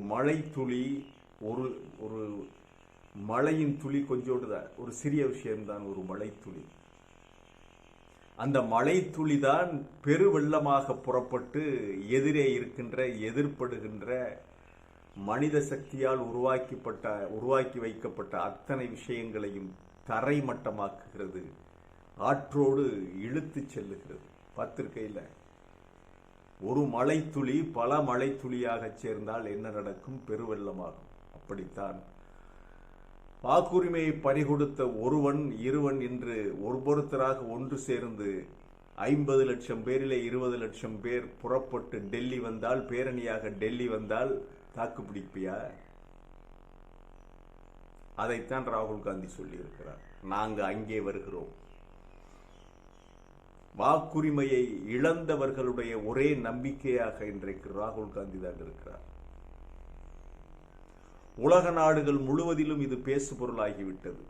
மழை துளி ஒரு ஒரு மழையின் துளி கொஞ்சோடு தான் ஒரு சிறிய விஷயம்தான் ஒரு மழை துளி அந்த மழை துளி தான் பெருவெள்ளமாக புறப்பட்டு எதிரே இருக்கின்ற எதிர்ப்படுகின்ற மனித சக்தியால் உருவாக்கப்பட்ட உருவாக்கி வைக்கப்பட்ட அத்தனை விஷயங்களையும் தரைமட்டமாக்குகிறது. ஆற்றோடு இழுத்துச் செல்லுகிறது. பார்த்துருக்கையில்? ஒரு மழைத்துளி பல மழைத்துளியாக சேர்ந்தால் என்ன நடக்கும்? பெருவெள்ளமாகும். அப்படித்தான். வாக்குரிமையை பறிகொடுத்த ஒருவன் இருவன் என்று ஒருபொருத்தராக ஒன்று சேர்ந்து ஐம்பது லட்சம் பேரிலே இருபது லட்சம் பேர் புறப்பட்டு டெல்லி வந்தால் பேரணியாக டெல்லி வந்தால் தாக்கு பிடிப்பியா? அதைத்தான் ராகுல் காந்தி சொல்லியிருக்கிறார். நாங்கள் அங்கே வருகிறோம். வாக்குரிமையை இழந்தவர்களுடைய ஒரே நம்பிக்கையாக இன்றைக்கு ராகுல் காந்தி தான் இருக்கிறார். உலக நாடுகள் முழுவதிலும் இது பேசுபொருளாகிவிட்டது.